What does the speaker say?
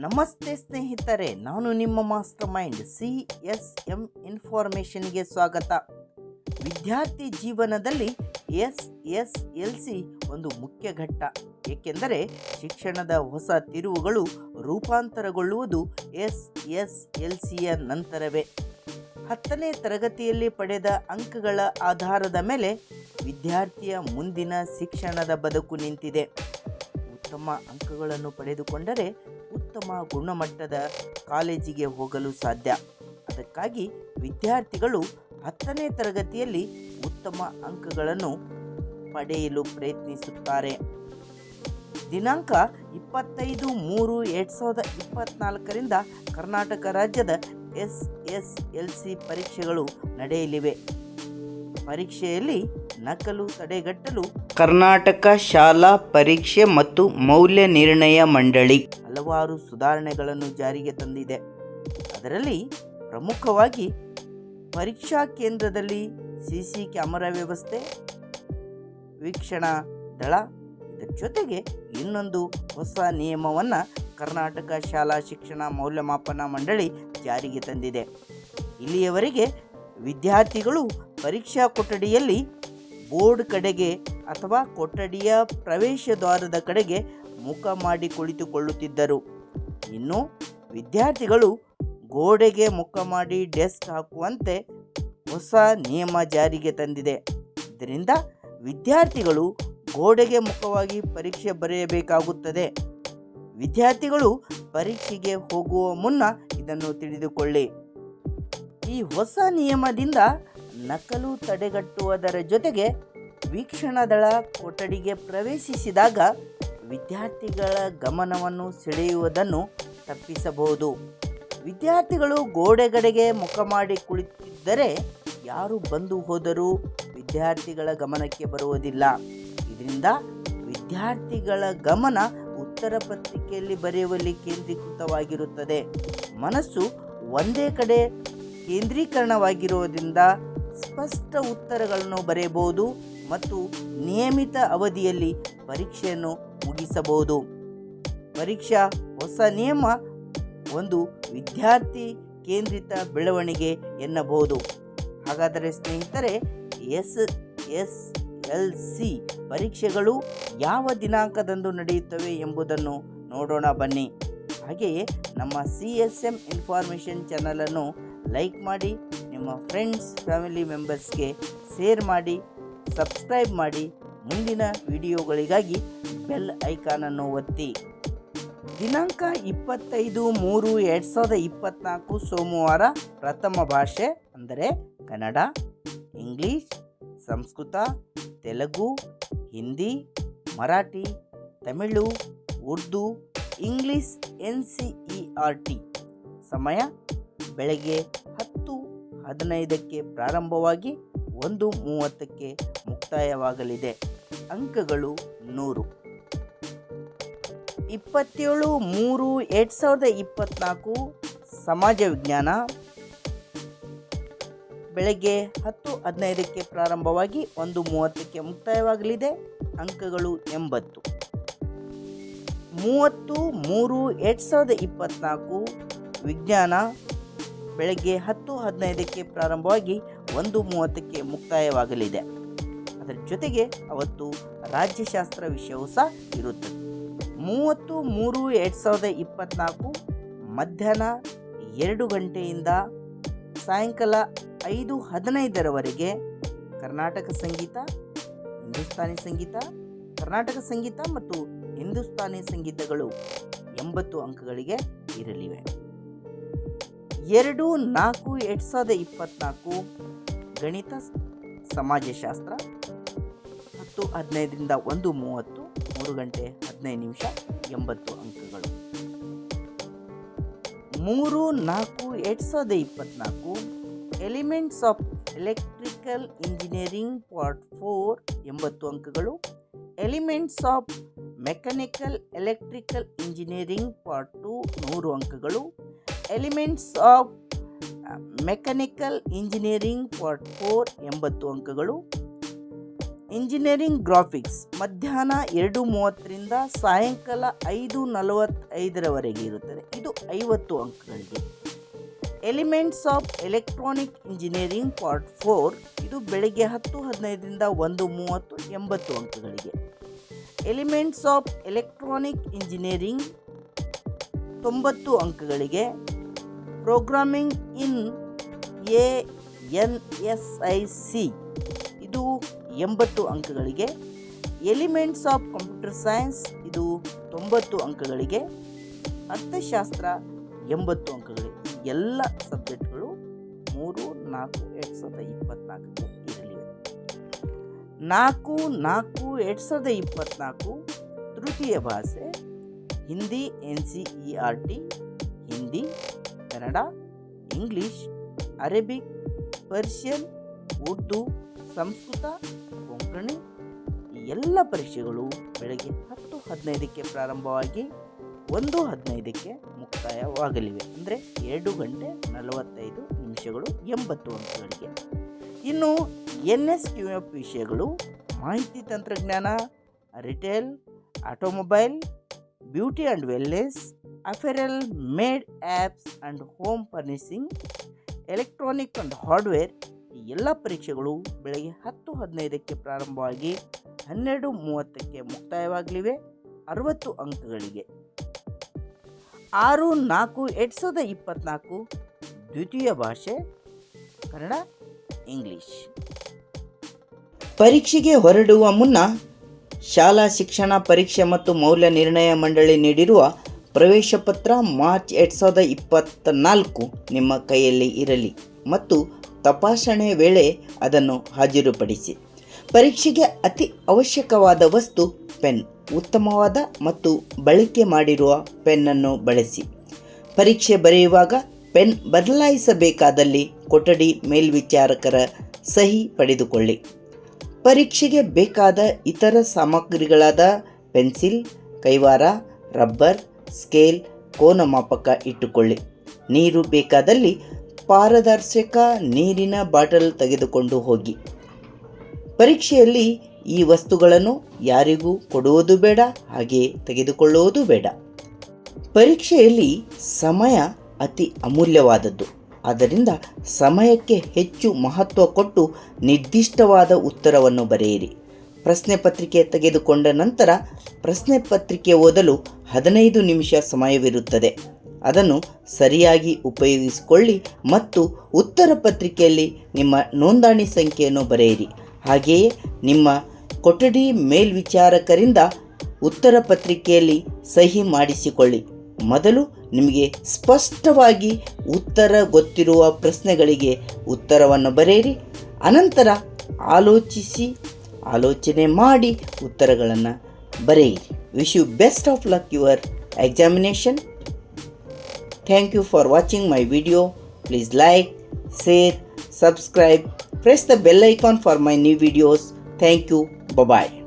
ನಮಸ್ತೆ ಸ್ನೇಹಿತರೆ, ನಾನು ನಿಮ್ಮ master mind C S M ಇನ್ಫಾರ್ಮೇಷನ್ಗೆ ಸ್ವಾಗತ. ವಿದ್ಯಾರ್ಥಿ ಜೀವನದಲ್ಲಿ ಎಸ್ ಎಸ್ ಎಲ್ ಸಿ ಒಂದು ಮುಖ್ಯ ಘಟ್ಟ. ಏಕೆಂದರೆ ಶಿಕ್ಷಣದ ಹೊಸ ತಿರುವುಗಳು ರೂಪಾಂತರಗೊಳ್ಳುವುದು ಎಸ್ ಎಸ್ ಎಲ್ ಸಿಯ ನಂತರವೇ. ಹತ್ತನೇ ತರಗತಿಯಲ್ಲಿ ಪಡೆದ ಅಂಕಗಳ ಆಧಾರದ ಮೇಲೆ ವಿದ್ಯಾರ್ಥಿಯ ಮುಂದಿನ ಶಿಕ್ಷಣದ ಬದುಕು ನಿಂತಿದೆ. ಉತ್ತಮ ಅಂಕಗಳನ್ನು ಪಡೆದುಕೊಂಡರೆ ಉತ್ತಮ ಗುಣಮಟ್ಟದ ಕಾಲೇಜಿಗೆ ಹೋಗಲು ಸಾಧ್ಯ. ಅದಕ್ಕಾಗಿ ವಿದ್ಯಾರ್ಥಿಗಳು ಹತ್ತನೇ ತರಗತಿಯಲ್ಲಿ ಉತ್ತಮ ಅಂಕಗಳನ್ನು ಪಡೆಯಲು ಪ್ರಯತ್ನಿಸುತ್ತಾರೆ. ದಿನಾಂಕ ಇಪ್ಪತ್ತೈದು ಮೂರು ಎರಡು ಸಾವಿರದ ಇಪ್ಪತ್ತ್ನಾಲ್ಕರಿಂದ ಕರ್ನಾಟಕ ರಾಜ್ಯದ ಎಸ್ ಎಸ್ ಎಲ್ ಸಿ ಪರೀಕ್ಷೆಗಳು ನಡೆಯಲಿವೆ. ಪರೀಕ್ಷೆಯಲ್ಲಿ ನಕಲು ತಡೆಗಟ್ಟಲು ಕರ್ನಾಟಕ ಶಾಲಾ ಪರೀಕ್ಷೆ ಮತ್ತು ಮೌಲ್ಯ ನಿರ್ಣಯ ಮಂಡಳಿ ಹಲವಾರು ಸುಧಾರಣೆಗಳನ್ನು ಜಾರಿಗೆ ತಂದಿದೆ. ಅದರಲ್ಲಿ ಪ್ರಮುಖವಾಗಿ ಪರೀಕ್ಷಾ ಕೇಂದ್ರದಲ್ಲಿ ಸಿ ಸಿ ಕ್ಯಾಮರಾ ವ್ಯವಸ್ಥೆ, ವೀಕ್ಷಣಾ ದಳ, ಇದರ ಜೊತೆಗೆ ಇನ್ನೊಂದು ಹೊಸ ನಿಯಮವನ್ನು ಕರ್ನಾಟಕ ಶಾಲಾ ಶಿಕ್ಷಣ ಮೌಲ್ಯಮಾಪನ ಮಂಡಳಿ ಜಾರಿಗೆ ತಂದಿದೆ. ಇಲ್ಲಿಯವರೆಗೆ ವಿದ್ಯಾರ್ಥಿಗಳು ಪರೀಕ್ಷಾ ಕೊಠಡಿಯಲ್ಲಿ ಬೋರ್ಡ್ ಕಡೆಗೆ ಅಥವಾ ಕೊಠಡಿಯ ಪ್ರವೇಶ ದ್ವಾರದ ಕಡೆಗೆ ಮುಖ ಮಾಡಿ ಕುಳಿತುಕೊಳ್ಳುತ್ತಿದ್ದರು. ಇನ್ನು ವಿದ್ಯಾರ್ಥಿಗಳು ಗೋಡೆಗೆ ಮುಖ ಮಾಡಿ ಡೆಸ್ಕ್ ಹಾಕುವಂತೆ ಹೊಸ ನಿಯಮ ಜಾರಿಗೆ ತಂದಿದೆ. ಇದರಿಂದ ವಿದ್ಯಾರ್ಥಿಗಳು ಗೋಡೆಗೆ ಮುಖವಾಗಿ ಪರೀಕ್ಷೆ ಬರೆಯಬೇಕಾಗುತ್ತದೆ. ವಿದ್ಯಾರ್ಥಿಗಳು ಪರೀಕ್ಷೆಗೆ ಹೋಗುವ ಮುನ್ನ ಇದನ್ನು ತಿಳಿದುಕೊಳ್ಳಿ. ಈ ಹೊಸ ನಿಯಮದಿಂದ ನಕಲು ತಡೆಗಟ್ಟುವುದರ ಜೊತೆಗೆ ವೀಕ್ಷಣಾ ದಳ ಕೊಠಡಿಗೆ ಪ್ರವೇಶಿಸಿದಾಗ ವಿದ್ಯಾರ್ಥಿಗಳ ಗಮನವನ್ನು ಸೆಳೆಯುವುದನ್ನು ತಪ್ಪಿಸಬಹುದು. ವಿದ್ಯಾರ್ಥಿಗಳು ಗೋಡೆಗಡೆಗೆ ಮುಖ ಮಾಡಿ ಕುಳಿತಿದ್ದರೆ ಯಾರು ಬಂದು ಹೋದರೂ ವಿದ್ಯಾರ್ಥಿಗಳ ಗಮನಕ್ಕೆ ಬರುವುದಿಲ್ಲ. ಇದರಿಂದ ವಿದ್ಯಾರ್ಥಿಗಳ ಗಮನ ಉತ್ತರ ಪತ್ರಿಕೆಯಲ್ಲಿ ಬರೆಯುವಲ್ಲಿ ಕೇಂದ್ರೀಕೃತವಾಗಿರುತ್ತದೆ. ಮನಸ್ಸು ಒಂದೇ ಕಡೆ ಕೇಂದ್ರೀಕರಣವಾಗಿರುವುದರಿಂದ ಸ್ಪಷ್ಟ ಉತ್ತರಗಳನ್ನು ಬರೆಯಬಹುದು ಮತ್ತು ನಿಯಮಿತ ಅವಧಿಯಲ್ಲಿ ಪರೀಕ್ಷೆಯನ್ನು ಮುಗಿಸಬಹುದು. ಪರೀಕ್ಷಾ ಹೊಸ ನಿಯಮ ಒಂದು ವಿದ್ಯಾರ್ಥಿ ಕೇಂದ್ರಿತ ಬೆಳವಣಿಗೆ ಎನ್ನಬಹುದು. ಹಾಗಾದರೆ ಸ್ನೇಹಿತರೆ, ಎಸ್ ಎಸ್ ಎಲ್ ಸಿ ಪರೀಕ್ಷೆಗಳು ಯಾವ ದಿನಾಂಕದಂದು ನಡೆಯುತ್ತವೆ ಎಂಬುದನ್ನು ನೋಡೋಣ ಬನ್ನಿ. ಹಾಗೆಯೇ ನಮ್ಮ ಸಿ ಎಸ್ ಎಂ ಇನ್ಫಾರ್ಮೇಷನ್ ಚಾನಲನ್ನು ಲೈಕ್ ಮಾಡಿ, ನಿಮ್ಮ ಫ್ರೆಂಡ್ಸ್, ಫ್ಯಾಮಿಲಿ ಮೆಂಬರ್ಸ್ಗೆ ಶೇರ್ ಮಾಡಿ, ಸಬ್ಸ್ಕ್ರೈಬ್ ಮಾಡಿ. ಮುಂದಿನ ವಿಡಿಯೋಗಳಿಗಾಗಿ ಬೆಲ್ ಐಕಾನನ್ನು ಒತ್ತಿ. ದಿನಾಂಕ ಇಪ್ಪತ್ತೈದು ಮೂರು ಎರಡು ಸಾವಿರದ ಇಪ್ಪತ್ತ್ನಾಲ್ಕು ಸೋಮವಾರ ಪ್ರಥಮ ಭಾಷೆ ಅಂದರೆ Kannada, English, Sanskrit, Telugu, Hindi, Marathi, Tamil, Urdu, English N C E R T. ಸಮಯ ಬೆಳಗ್ಗೆ ಹತ್ತು ಹದಿನೈದಕ್ಕೆ ಪ್ರಾರಂಭವಾಗಿ ಒಂದು ಮೂವತ್ತಕ್ಕೆ ಮುಕ್ತಾಯವಾಗಲಿದೆ. ಅಂಕಗಳು ನೂರು. ಇಪ್ಪತ್ತೇಳು, ಮೂರು, ಎರಡು ಸಾವಿರದ ಇಪ್ಪತ್ತ್ನಾಲ್ಕು ಸಮಾಜ ವಿಜ್ಞಾನ. ಬೆಳಗ್ಗೆ ಹತ್ತು ಹದಿನೈದಕ್ಕೆ ಪ್ರಾರಂಭವಾಗಿ ಒಂದು ಮೂವತ್ತಕ್ಕೆ ಮುಕ್ತಾಯವಾಗಲಿದೆ. ಅಂಕಗಳು ಎಂಬತ್ತು. ಮೂವತ್ತು, ಮೂರು, ಎರಡು ಸಾವಿರದ ಇಪ್ಪತ್ತ್ನಾಲ್ಕು ವಿಜ್ಞಾನ ಬೆಳಗ್ಗೆ ಹತ್ತು ಹದಿನೈದಕ್ಕೆ ಪ್ರಾರಂಭವಾಗಿ ಒಂದು ಮೂವತ್ತಕ್ಕೆ ಮುಕ್ತಾಯವಾಗಲಿದೆ. ಅದರ ಜೊತೆಗೆ ಅವತ್ತು ರಾಜ್ಯಶಾಸ್ತ್ರ ವಿಷಯವೂ ಸಹ ಇರುತ್ತೆ. ಮೂವತ್ತು ಮೂರು ಎರಡು ಸಾವಿರದ ಇಪ್ಪತ್ತ್ನಾಲ್ಕು ಮಧ್ಯಾಹ್ನ ಎರಡು ಗಂಟೆಯಿಂದ ಸಾಯಂಕಾಲ ಐದು ಹದಿನೈದರವರೆಗೆ ಕರ್ನಾಟಕ ಸಂಗೀತ, ಹಿಂದೂಸ್ತಾನಿ ಸಂಗೀತ, ಕರ್ನಾಟಕ ಸಂಗೀತ ಮತ್ತು ಹಿಂದೂಸ್ತಾನಿ ಸಂಗೀತಗಳು ಎಂಬತ್ತು ಅಂಕಗಳಿಗೆ ಇರಲಿವೆ. ಎರಡು ನಾಲ್ಕು ಎರಡು ಸಾವಿರದ ಇಪ್ಪತ್ತ್ನಾಲ್ಕು ಗಣಿತ, ಸಮಾಜಶಾಸ್ತ್ರ ಹತ್ತು ಹದಿನೈದರಿಂದ ಒಂದು ಮೂವತ್ತು, ಮೂರು ಗಂಟೆ ಹದಿನೈದು ನಿಮಿಷ ಎಂಬತ್ತು ಅಂಕಗಳು. ಮೂರು ನಾಲ್ಕು ಎರಡು ಸಾವಿರದ ಇಪ್ಪತ್ತ್ನಾಲ್ಕು elements of electrical engineering part four ಎಂಬತ್ತು ಅಂಕಗಳು, elements of mechanical electrical engineering part two ನೂರು ಅಂಕಗಳು, elements of mechanical engineering part four ಎಂಬತ್ತು ಅಂಕಗಳು ಇಂಜಿನಿಯರಿಂಗ್ ಗ್ರಾಫಿಕ್ಸ್ ಮಧ್ಯಾಹ್ನ ಎರಡು ಮೂವತ್ತರಿಂದ ಸಾಯಂಕಾಲ ಐದು ನಲವತ್ತೈದರವರೆಗೆ ಇರುತ್ತದೆ. ಇದು ಐವತ್ತು ಅಂಕಗಳಿಗೆ elements of electronic engineering part four ಇದು ಬೆಳಗ್ಗೆ ಹತ್ತು ಹದಿನೈದರಿಂದ ಒಂದು ಮೂವತ್ತು ಎಂಬತ್ತು ಅಂಕಗಳಿಗೆ. ಎಲಿಮೆಂಟ್ಸ್ ಆಫ್ ಎಲೆಕ್ಟ್ರಾನಿಕ್ ಇಂಜಿನಿಯರಿಂಗ್ ತೊಂಬತ್ತು ಅಂಕಗಳಿಗೆ. Programming in A N S I C ಎಂಬತ್ತು ಅಂಕಗಳಿಗೆ. ಎಲಿಮೆಂಟ್ಸ್ ಆಫ್ ಕಂಪ್ಯೂಟರ್ ಸೈನ್ಸ್ ಇದು ತೊಂಬತ್ತು ಅಂಕಗಳಿಗೆ. ಅರ್ಥಶಾಸ್ತ್ರ, ಎಂಬತ್ತು ಅಂಕಗಳಿಗೆ. ಎಲ್ಲ ಸಬ್ಜೆಕ್ಟ್ಗಳು ಮೂರು, ನಾಲ್ಕು, ಎರಡು ಸಾವಿರದ ಇಪ್ಪತ್ತ್ನಾಲ್ಕಕ್ಕೆ ಇರಲಿವೆ ನಾಲ್ಕು ನಾಲ್ಕು, ಎರಡು ಸಾವಿರದ ಇಪ್ಪತ್ತ್ನಾಲ್ಕು ತೃತೀಯ ಭಾಷೆ, Hindi N C E R T Hindi, Kannada English Arabic Persian Urdu Sanskrit, Konkani ಎಲ್ಲ ಪರೀಕ್ಷೆಗಳು ಬೆಳಗ್ಗೆ ಹತ್ತು ಹದಿನೈದಕ್ಕೆ ಪ್ರಾರಂಭವಾಗಿ ಒಂದು ಹದಿನೈದಕ್ಕೆ ಮುಕ್ತಾಯವಾಗಲಿವೆ. ಅಂದರೆ ಎರಡು ಗಂಟೆ ನಲವತ್ತೈದು ನಿಮಿಷಗಳು ಎಂಬತ್ತು ಅಂಕಗಳಿಗೆ. ಇನ್ನು ಎನ್ ಎಸ್ ಕ್ಯೂ ಎಫ್ ವಿಷಯಗಳು, ಮಾಹಿತಿ ತಂತ್ರಜ್ಞಾನ, retail, automobile, beauty and wellness apparel made ups and home furnishing electronic and hardware ಈ ಎಲ್ಲ ಪರೀಕ್ಷೆಗಳು ಬೆಳಗ್ಗೆ ಹತ್ತು ಹದಿನೈದಕ್ಕೆ ಪ್ರಾರಂಭವಾಗಿ ಹನ್ನೆರಡು ಮೂವತ್ತಕ್ಕೆ ಮುಕ್ತಾಯವಾಗಲಿವೆ. ಅರವತ್ತು ಅಂಕಗಳಿಗೆ. ಆರು, ನಾಲ್ಕು, ಎರಡು ಸಾವಿರದ ಇಪ್ಪತ್ತ್ನಾಲ್ಕು ದ್ವಿತೀಯ ಭಾಷೆ ಕನ್ನಡ, ಇಂಗ್ಲಿಷ್. ಪರೀಕ್ಷೆಗೆ ಹೊರಡುವ ಮುನ್ನ ಶಾಲಾ ಶಿಕ್ಷಣ ಪರೀಕ್ಷೆ ಮತ್ತು ಮೌಲ್ಯ ನಿರ್ಣಯ ಮಂಡಳಿ ನೀಡಿರುವ ಪ್ರವೇಶ ಪತ್ರ ಮಾರ್ಚ್ ಎರಡು ಸಾವಿರದ ಇಪ್ಪತ್ತ ನಾಲ್ಕು ನಿಮ್ಮ ಕೈಯಲ್ಲಿ ಇರಲಿ ಮತ್ತು ತಪಾಸಣೆ ವೇಳೆ ಅದನ್ನು ಹಾಜರುಪಡಿಸಿ. ಪರೀಕ್ಷೆಗೆ ಅತಿ ಅವಶ್ಯಕವಾದ ವಸ್ತು ಪೆನ್, ಉತ್ತಮವಾದ ಮತ್ತು ಬಳಕೆ ಮಾಡಿರುವ ಪೆನ್ನನ್ನು ಬಳಸಿ. ಪರೀಕ್ಷೆ ಬರೆಯುವಾಗ ಪೆನ್ ಬದಲಾಯಿಸಬೇಕಾದಲ್ಲಿ ಕೊಠಡಿ ಮೇಲ್ವಿಚಾರಕರ ಸಹಿ ಪಡೆದುಕೊಳ್ಳಿ. ಪರೀಕ್ಷೆಗೆ ಬೇಕಾದ ಇತರ ಸಾಮಗ್ರಿಗಳಾದ ಪೆನ್ಸಿಲ್, ಕೈವಾರ, ರಬ್ಬರ್, ಸ್ಕೇಲ್, ಕೋನಮಾಪಕ ಇಟ್ಟುಕೊಳ್ಳಿ. ನೀರು ಬೇಕಾದಲ್ಲಿ ಪಾರದರ್ಶಕ ನೀರಿನ ಬಾಟಲ್ ತೆಗೆದುಕೊಂಡು ಹೋಗಿ. ಪರೀಕ್ಷೆಯಲ್ಲಿ ಈ ವಸ್ತುಗಳನ್ನು ಯಾರಿಗೂ ಕೊಡುವುದು ಬೇಡ, ಹಾಗೆ ತೆಗೆದುಕೊಳ್ಳುವುದು ಬೇಡ. ಪರೀಕ್ಷೆಯಲ್ಲಿ ಸಮಯ ಅತಿ ಅಮೂಲ್ಯವಾದದ್ದು. ಆದ್ದರಿಂದ ಸಮಯಕ್ಕೆ ಹೆಚ್ಚು ಮಹತ್ವ ಕೊಟ್ಟು ನಿರ್ದಿಷ್ಟವಾದ ಉತ್ತರವನ್ನು ಬರೆಯಿರಿ. ಪ್ರಶ್ನೆ ಪತ್ರಿಕೆ ತೆಗೆದುಕೊಂಡ ನಂತರ ಪ್ರಶ್ನೆ ಪತ್ರಿಕೆ ಓದಲು ಹದಿನೈದು ನಿಮಿಷ ಸಮಯವಿರುತ್ತದೆ. ಅದನ್ನು ಸರಿಯಾಗಿ ಉಪಯೋಗಿಸಿಕೊಳ್ಳಿ ಮತ್ತು ಉತ್ತರ ಪತ್ರಿಕೆಯಲ್ಲಿ ನಿಮ್ಮ ನೋಂದಣಿ ಸಂಖ್ಯೆಯನ್ನು ಬರೆಯಿರಿ. ಹಾಗೆಯೇ ನಿಮ್ಮ ಕೊಠಡಿ ಮೇಲ್ವಿಚಾರಕರಿಂದ ಉತ್ತರ ಪತ್ರಿಕೆಯಲ್ಲಿ ಸಹಿ ಮಾಡಿಸಿಕೊಳ್ಳಿ. ಮೊದಲು ನಿಮಗೆ ಸ್ಪಷ್ಟವಾಗಿ ಉತ್ತರ ಗೊತ್ತಿರುವ ಪ್ರಶ್ನೆಗಳಿಗೆ ಉತ್ತರವನ್ನು ಬರೆಯಿರಿ. ಅನಂತರ ಆಲೋಚಿಸಿ, ಆಲೋಚನೆ ಮಾಡಿ ಉತ್ತರಗಳನ್ನು ಬರೆಯಿರಿ. Wish you best of luck your examination. Thank you for watching my video. Please like, share, subscribe, press the bell icon for my new videos. Thank you. Bye bye.